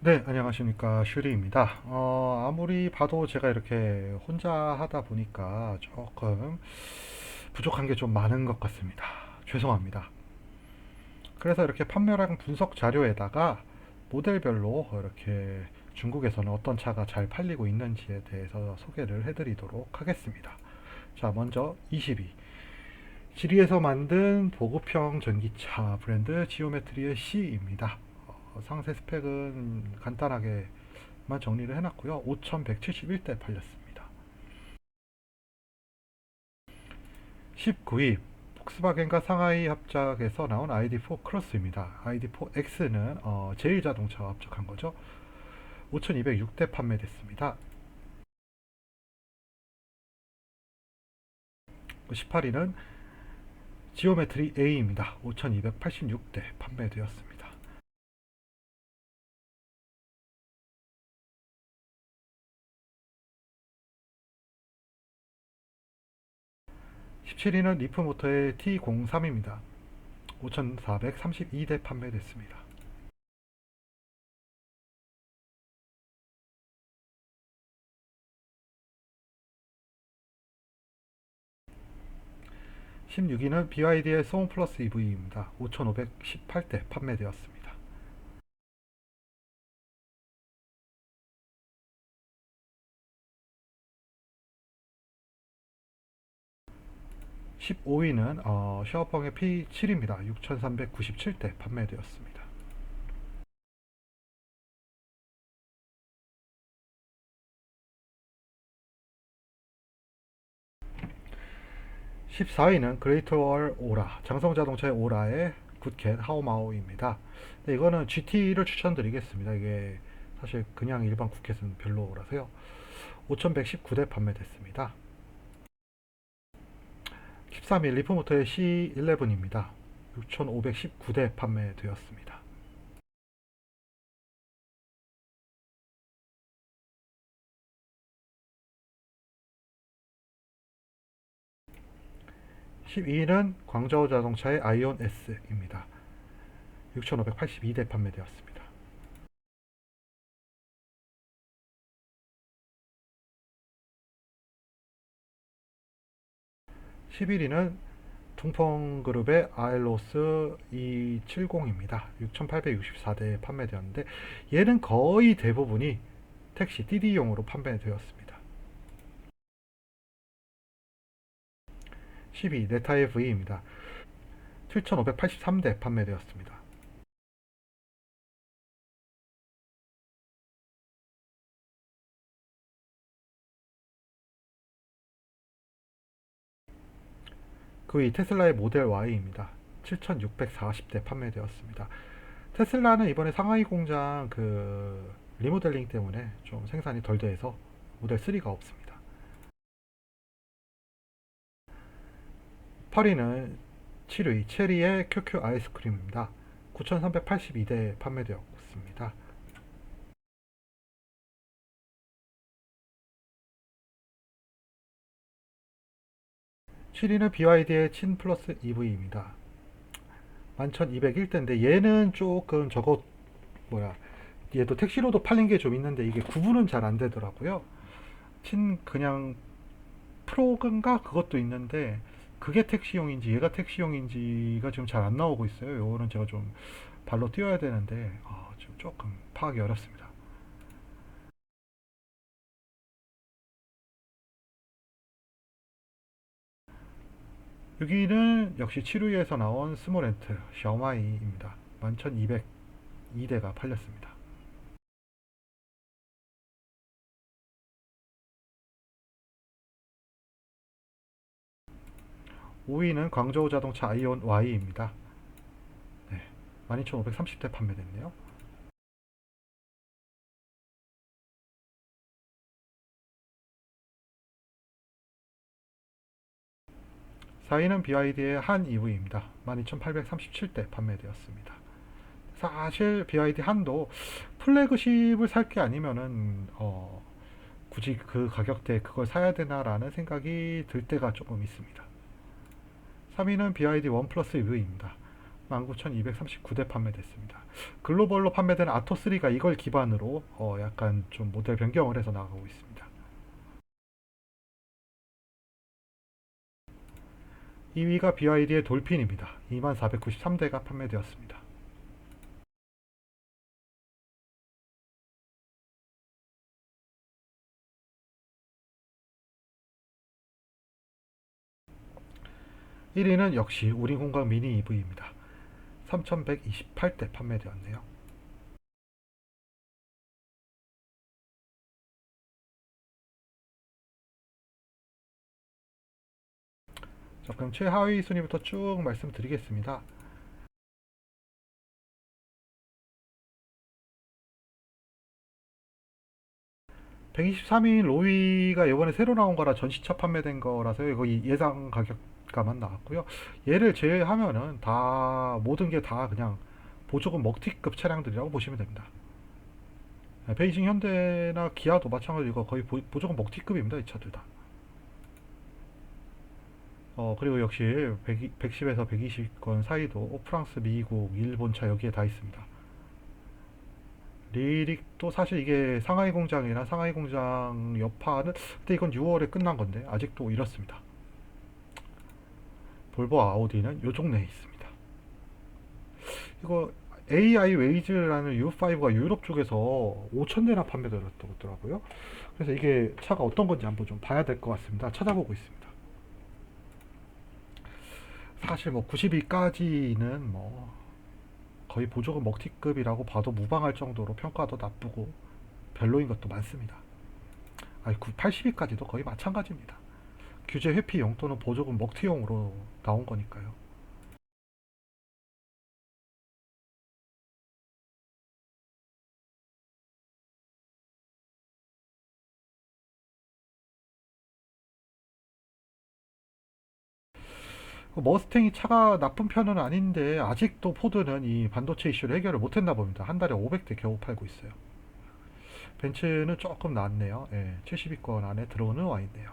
네, 안녕하십니까. 슈리입니다. 어, 아무리 봐도 제가 이렇게 혼자 하다 보니까 조금 부족한 게 좀 많은 것 같습니다. 죄송합니다. 그래서 이렇게 판매량 분석 자료에다가 모델별로 이렇게 중국에서는 어떤 차가 잘 팔리고 있는지에 대해서 소개를 해드리도록 하겠습니다. 자, 먼저 22. 지리에서 만든 보급형 전기차 브랜드 지오메트리의 C입니다. 어, 상세 스펙은 간단하게만 정리를 해놨고요. 5,171대 팔렸습니다. 19위 폭스바겐과 상하이 합작에서 나온 ID4 크로스입니다. ID4 X는 어, 제일 자동차와 합작한 거죠. 5,206대 판매됐습니다. 18위는 지오메트리 A입니다. 5,286대 판매되었습니다. 17위는 리프모터의 T03입니다. 5,432대 판매됐습니다. 16위는 BYD의 소음 플러스 EV입니다. 5,518대 판매되었습니다. 15위는 어, 샤오펑의 P7입니다. 6,397대 판매되었습니다. 14위는 그레이트월 오라, 장성자동차의 오라의 굿캣 하오마오입니다. 네, 이거는 GT를 추천드리겠습니다. 이게 사실 그냥 일반 굿캣은 별로라서요. 5,119대 판매됐습니다. 13위 리프모터의 C11입니다. 6,519대 판매되었습니다. 12위는 광저우 자동차의 아이온 S입니다. 6,582대 판매되었습니다. 11위는 퉁펑그룹의 아일로스 270입니다. 6,864대 판매되었는데 얘는 거의 대부분이 택시 DD용으로 판매되었습니다. 12 네타의 V입니다. 7,583대 판매되었습니다. 9위 테슬라의 모델 Y입니다. 7,640대 판매되었습니다. 테슬라는 이번에 상하이 공장 그 리모델링 때문에 좀 생산이 덜 돼서 모델 3가 없습니다. 8위는 7위 체리의 QQ 아이스크림입니다. 9,382대 판매되었습니다. 7위는 BYD의 친 플러스 EV입니다. 11,201대인데 얘는 조금 저거 뭐야 얘도 택시로도 팔린 게 좀 있는데 이게 구분은 잘 안 되더라고요. 친 그냥 프로인가 그것도 있는데 그게 택시용인지 얘가 택시용인지가 지금 잘 안 나오고 있어요. 요거는 제가 좀 발로 뛰어야 되는데 어, 좀 조금 파악이 어렵습니다. 6위는 역시 7위에서 나온 스모렌트 샤오마이입니다. 11,202대가 팔렸습니다. 5위는 광저우 자동차 아이온 Y입니다. 네, 12,530대 판매됐네요. 4위는 BYD의 한 EV입니다. 12,837대 판매되었습니다. 사실 BYD 한도 플래그십을 살 게 아니면은 어, 굳이 그 가격대에 그걸 사야 되나라는 생각이 들 때가 조금 있습니다. 3위는 BYD 원 플러스 EV입니다. 19,239대 판매됐습니다. 글로벌로 판매되는 아토3가 이걸 기반으로 어, 약간 좀 모델 변경을 해서 나가고 있습니다. 2위가 BYD의 돌핀입니다. 2493대가 판매되었습니다. (1위는) 역시 우리공각 미니 EV입니다. 3128대 판매되었네요. 자, 그럼 최하위 순위부터 쭉 말씀드리겠습니다. (123위) 로이가 이번에 새로 나온 거라 전시차 판매된 거라서 이거 이- 예상 가격가만 나왔고요. 얘를 제외하면은 다 모든 게 다 그냥 보조금 먹튀급 차량들이라고 보시면 됩니다. 네, 베이징 현대나 기아도 마찬가지고 거의 보, 보조금 먹튀급입니다 이 차들 다 어, 그리고 역시 100, 110에서 120건 사이도 프랑스, 미국, 일본 차 여기에 다 있습니다. 리릭도 사실 이게 상하이 공장이나 상하이 공장 여파는 근데 이건 6월에 끝난 건데 아직도 이렇습니다. 볼보 아우디는 요쪽 내에 있습니다. 이거 AI 웨이즈라는 U5가 유럽 쪽에서 5,000대나 판매되었더라고요. 그래서 이게 차가 어떤 건지 한번 좀 봐야 될 것 같습니다. 찾아보고 있습니다. 사실 뭐 92까지는 뭐 거의 보조금 먹튀급이라고 봐도 무방할 정도로 평가도 나쁘고 별로인 것도 많습니다. 아니 80위까지도 거의 마찬가지입니다. 규제 회피용 또는 보조금 먹튀용으로 나온 거니까요. 머스탱이 차가 나쁜 편은 아닌데 아직도 포드는 이 반도체 이슈를 해결을 못했나 봅니다. 한 달에 500대 겨우 팔고 있어요. 벤츠는 조금 낫네요. 예, 70위권 안에 들어오는 와 있네요.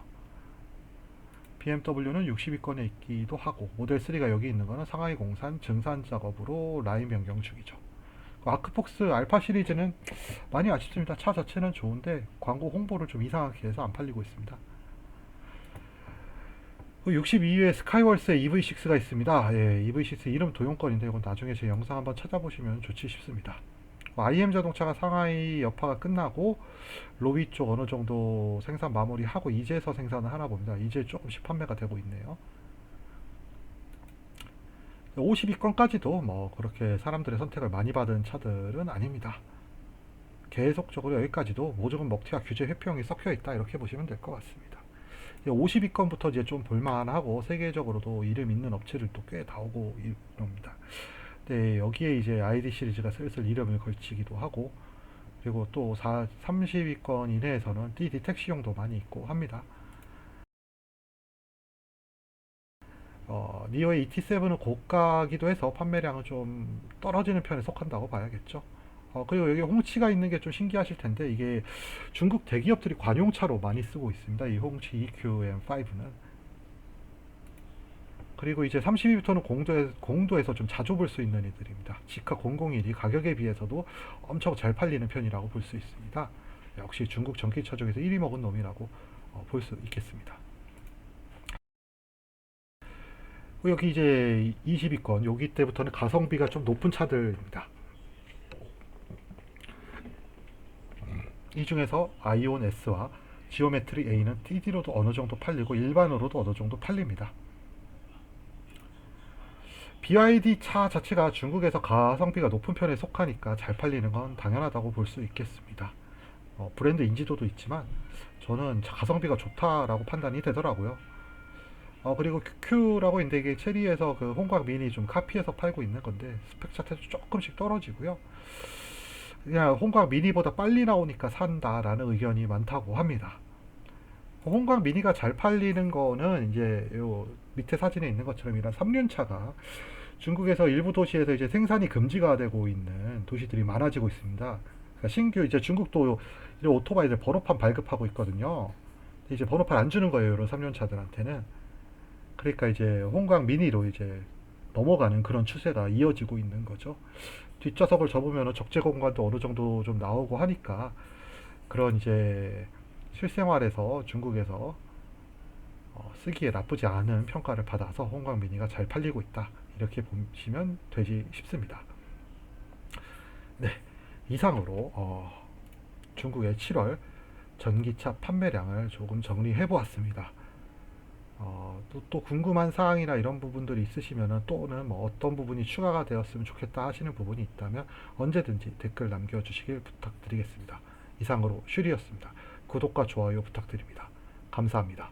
BMW는 60위권에 있기도 하고 모델 3가 여기 있는 거는 상하이 공산 증산 작업으로 라인 변경 중이죠. 그 아크폭스 알파 시리즈는 많이 아쉽습니다. 차 자체는 좋은데 광고 홍보를 좀 이상하게 해서 안 팔리고 있습니다. 62위에 스카이월스의 EV6가 있습니다. 예, EV6 이름 도용권인데 이건 나중에 제 영상 한번 찾아보시면 좋지 싶습니다. IM 자동차가 상하이 여파가 끝나고 로비 쪽 어느 정도 생산 마무리하고 이제서 생산을 하나 봅니다. 이제 조금씩 판매가 되고 있네요. 52건까지도 뭐 그렇게 사람들의 선택을 많이 받은 차들은 아닙니다. 계속적으로 여기까지도 모조금 먹튀와 규제 회피형이 섞여 있다 이렇게 보시면 될 것 같습니다. 52건부터 이제 좀 볼만하고 세계적으로도 이름 있는 업체들도 꽤 나오고 이럽니다. 네, 여기에 이제 ID 시리즈가 슬슬 이름을 걸치기도 하고 그리고 또 4, 30위권 이내에서는 D 디텍시용도 많이 있고 합니다. 어, 니오의 ET7은 고가기도 해서 판매량은 좀 떨어지는 편에 속한다고 봐야겠죠. 어, 그리고 여기 홍치가 있는 게 좀 신기하실 텐데 이게 중국 대기업들이 관용차로 많이 쓰고 있습니다. 이 홍치 EQM5는. 그리고 이제 32부터는 공도에, 공도에서 좀 자주 볼 수 있는 애들입니다. 지카 001이 가격에 비해서도 엄청 잘 팔리는 편이라고 볼 수 있습니다. 역시 중국 전기차 중에서 1위 먹은 놈이라고 어, 볼수 있겠습니다. 여기 이제 22건 여기 때부터는 가성비가 좀 높은 차들입니다. 이 중에서 아이온 S와 지오메트리 A는 TD로도 어느 정도 팔리고 일반으로도 어느 정도 팔립니다. BYD 차 자체가 중국에서 가성비가 높은 편에 속하니까 잘 팔리는 건 당연하다고 볼 수 있겠습니다. 어, 브랜드 인지도도 있지만 저는 가성비가 좋다라고 판단이 되더라고요. 어, 그리고 QQ라고 있는데 이게 체리에서 그 홍각 미니 좀 카피해서 팔고 있는 건데 스펙 자체도 조금씩 떨어지고요. 그냥 홍각 미니보다 빨리 나오니까 산다라는 의견이 많다고 합니다. 홍각 미니가 잘 팔리는 거는 이제 요 밑에 사진에 있는 것처럼 이런 3륜차가 중국에서 일부 도시에서 이제 생산이 금지가 되고 있는 도시들이 많아지고 있습니다. 그러니까 신규 이제 중국도 이제 오토바이들 번호판 발급하고 있거든요. 이제 번호판 안 주는 거예요. 이런 3륜차들한테는. 그러니까 이제 홍각 미니로 이제 넘어가는 그런 추세가 이어지고 있는 거죠. 뒷좌석을 접으면 적재 공간도 어느 정도 좀 나오고 하니까 그런 이제 실생활에서 중국에서 어, 쓰기에 나쁘지 않은 평가를 받아서 홍광 미니가 잘 팔리고 있다. 이렇게 보시면 되지 싶습니다. 네, 이상으로 어, 중국의 7월 전기차 판매량을 조금 정리해 보았습니다. 어, 또, 또 궁금한 사항이나 이런 부분들이 있으시면 또는 뭐 어떤 부분이 추가가 되었으면 좋겠다 하시는 부분이 있다면 언제든지 댓글 남겨주시길 부탁드리겠습니다. 이상으로 슈리였습니다. 구독과 좋아요 부탁드립니다. 감사합니다.